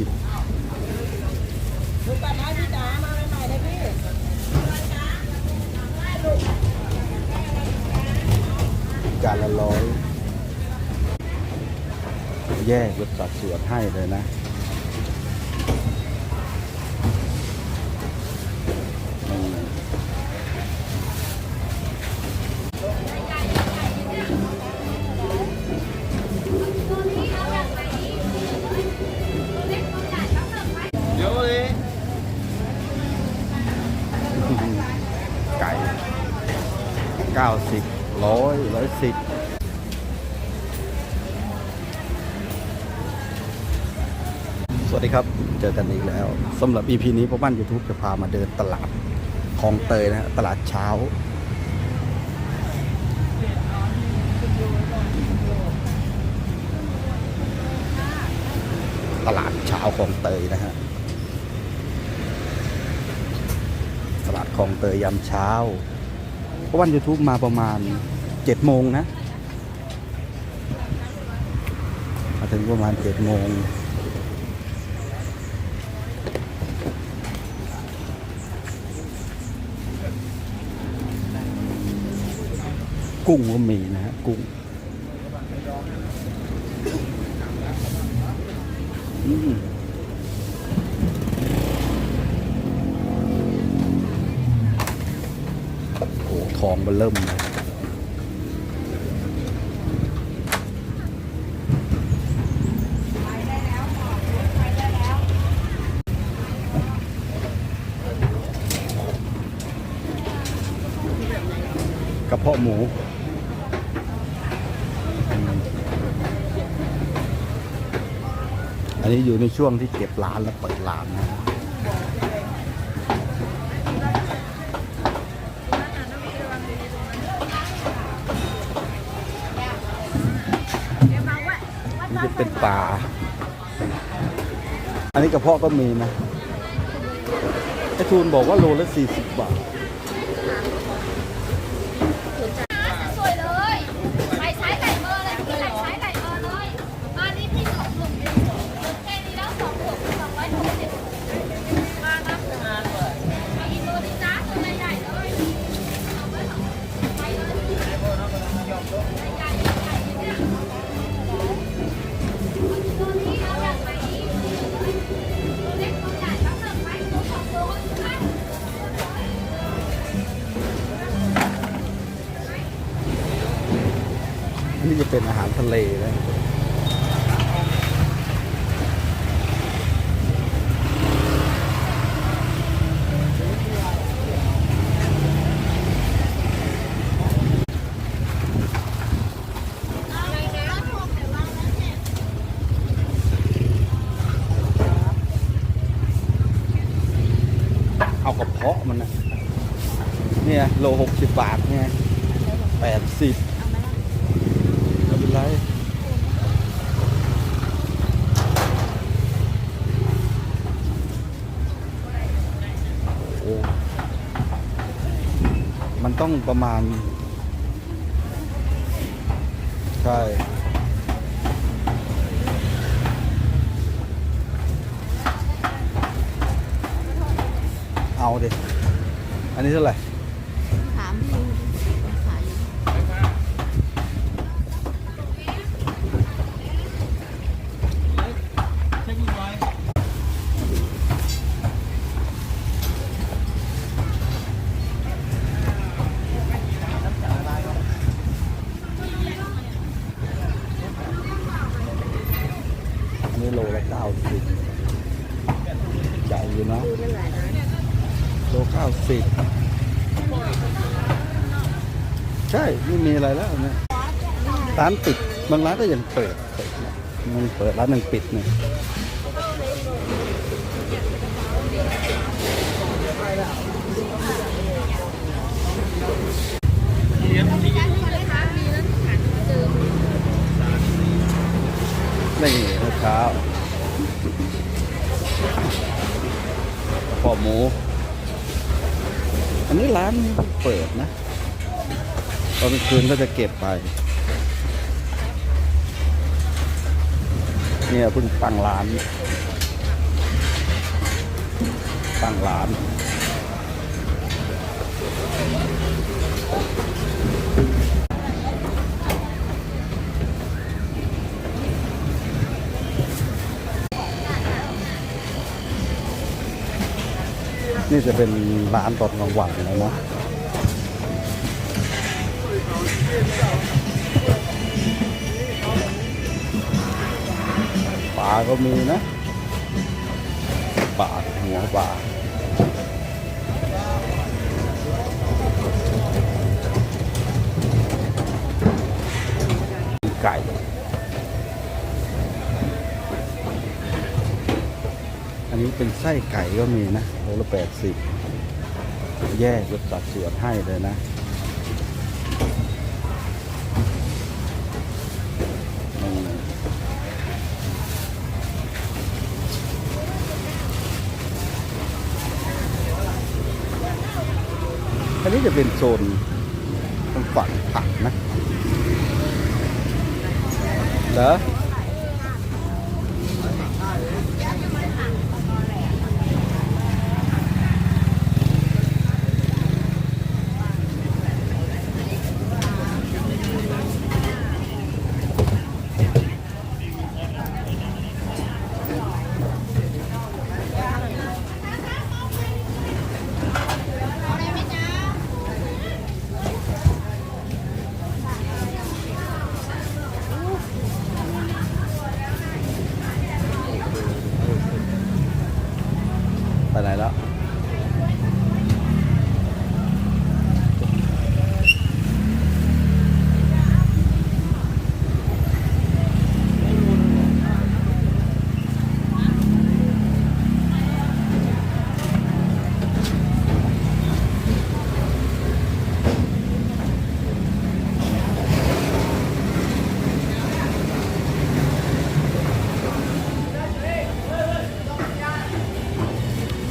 สิบดูตัดไม้พี่จ๋ามาใหม่ๆเลยพี่จานละร้อย แยกเป็นสัดส่วนให้เลยนะ ก้าสิบร้อยร้อยสิบสวัสดีครับ เจอกันอีกแล้วสำหรับ EP นี้พ่อบ้าน YouTube จะพามาเดินตลาดคลองเตยนะฮะตลาดเช้า ตลาดเช้าคลองเตยนะฮะ ตลาดคลองเตยยามเช้า พ่อบ้าน YouTube มาประมาณ7โมงนะ มาถึงประมาณ7โมงกุ้งก็มีนะฮะกุ้งอืม มันเริ่มเลยกระเพาะหมูอันนี้อยู่ในช่วงที่เก็บร้านและเปิดร้านนะ เป็นป่า อันนี้กระเพาะก็มีนะไอทูนบอกว่าโลละสี่สิบบาท อันนี้จะเป็นอาหารทะเลนะเอากระเพาะมันนะเนี่ยโลหกสิบบาทเนี่ยแปดสิบ ไร โอ้ มันต้องประมาณ ใช่เอาดิ อันนี้เท่าไหร่ถามพี่ขายอยู่ อันนี้โลละเก้าสิบใหญ่อยู่ เนอะโลเก้าสิบใช่ไม่มีอะไรแล้วเนี่ยร้านปิดบางร้านก็ยังเปิดเปิดนะมันเปิดร้านหนึ่งปิดหนึ่งนี่นะค อหมู อันนี้ร้านเปิดนะ ตอนคืนก็จะเก็บไป เนี่ยเพิ่งตั้งร้าน ตั้งร้าน นี่จะเป็นร้านตอนกลางวันแล้วนะปลาก็มีนะปลาหัวปลาไก่ อั นี้เป็นไส้ไก่ก็มีนะโลละแปดสิบแยกรสจัดส่วนให้เลยนะอันนี้จะเป็นโซนทางฝั่งผักนะ เหรอ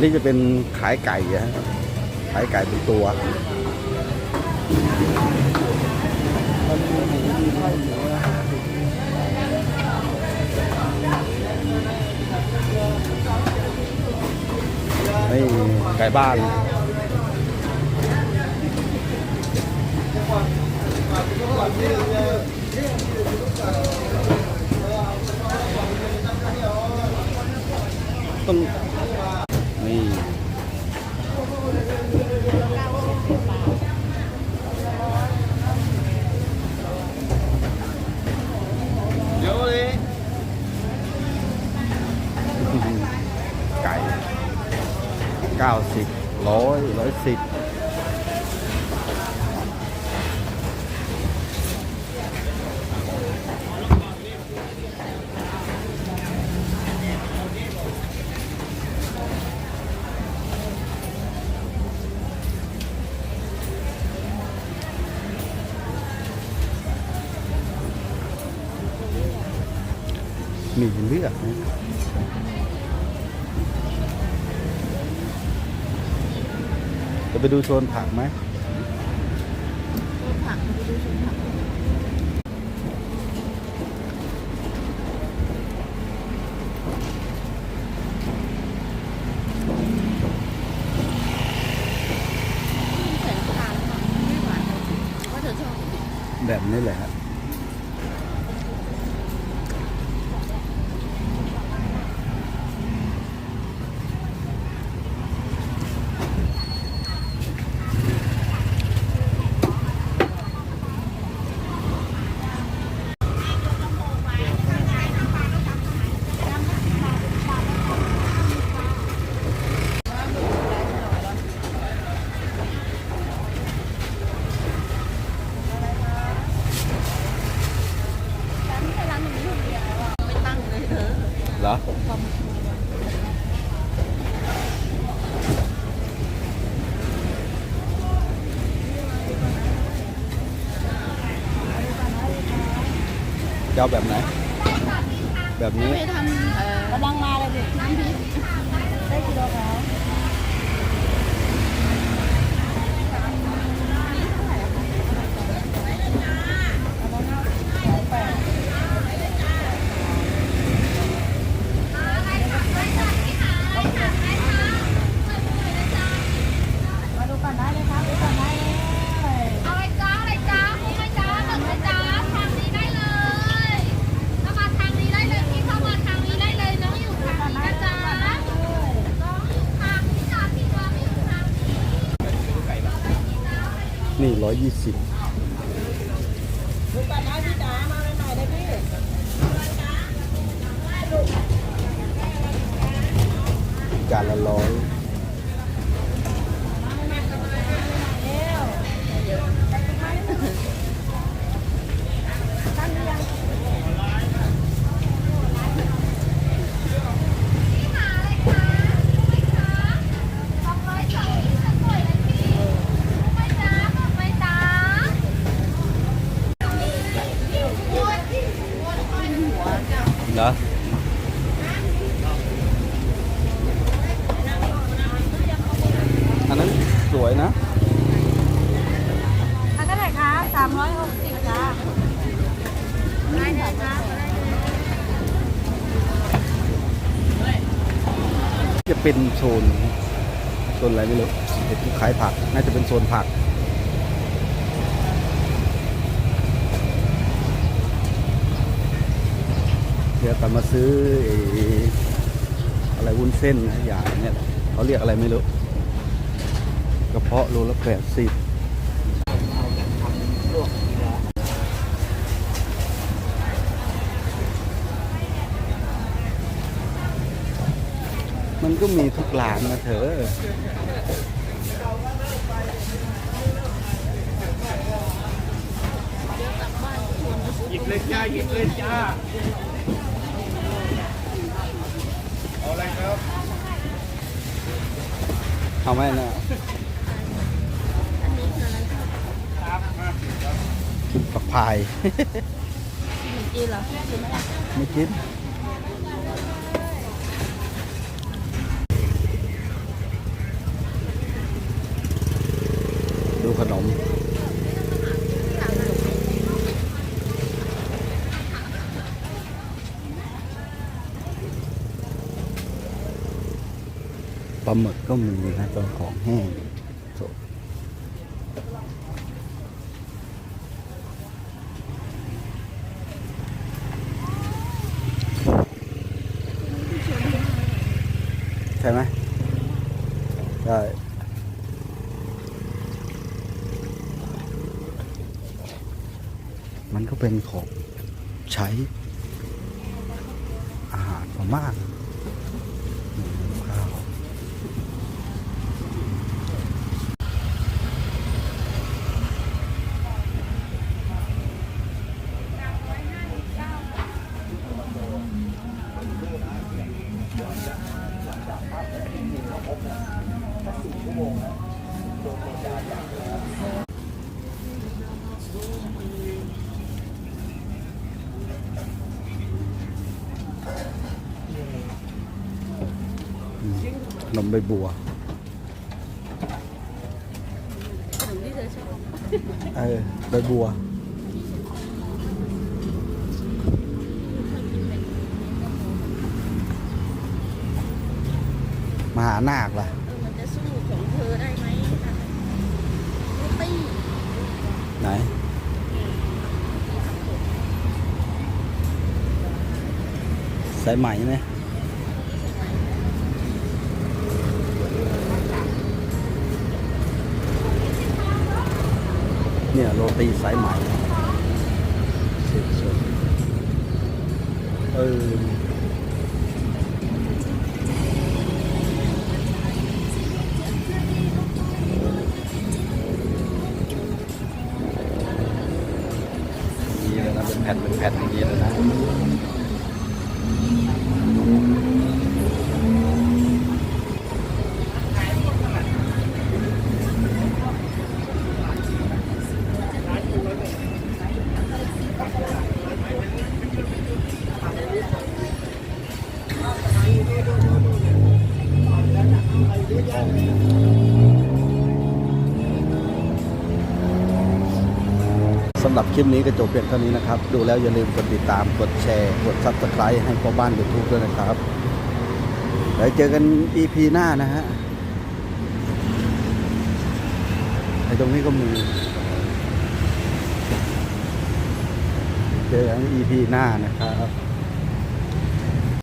นนี้จะเป็นขายไก่ฮะขายไก่เป็นตัวนี่ไก่บ้านต้นนี่ เลือกนะจะไปดูโซนผักไหมโซนผักไปดูโซนผัก ใส่น้ำตาลค่ะไม่หวานเลยว่าเธอชอบ แบบนี้แหละฮะเหรอ จะเอาแบบไหน แบบนี้ ไปทำเอ่อกำลังมาเลยดิน้ำพริกได้กิโลแล้ว เร้อ ยี่สิบจานละร้อย เหรออันนั้นสวยนะ อันเท่าไหร่คะสามร้อยหกสิบจ้าได้ไหนคะจะเป็นโซนโซนอะไรไม่รู้เห็นขายผัก น่าจะเป็นโซนผัก ดี๋ยวกลับมาซื้ออะไรวุ้นเส้นนะอย่างเนี้ยเขาเรียกอะไรไม่รู้กระเพาะโลละแปดสิบมันก็มีทุกร้านนะเธอหยิบเลยจ้าหยิบเลยจ้า อาอะไรครับเอาไหมนะปักพาย กินเหรอกินไหมไม่กิน ดูขนม ป ลาหมึกก็มีนะตัวของแห้งสดใช่ไหมใช่มันก็เป็นของใช้อาหารพม่าหมูข้าว ขนม ใบบัวขนมที่เธอชอบเออใบบัวมหานาคล่ะเออมันจะสู้ของเธอได้ไหมโรตี้ไหน สายไหมไหม รตีสายไหมสดๆเออำหรับคลิปนี้ก็จบเพียงเท่านี้นะครับ ดูแล้วอย่าลืมกดติดตามกดแชร์ กด subscribe ให้พ่อบ้านยูทูบด้วยนะครับแล้วเจอกัน EP หน้านะฮะไอ้ตรงนี้ก็มีเจอกัน EP หน้านะครับ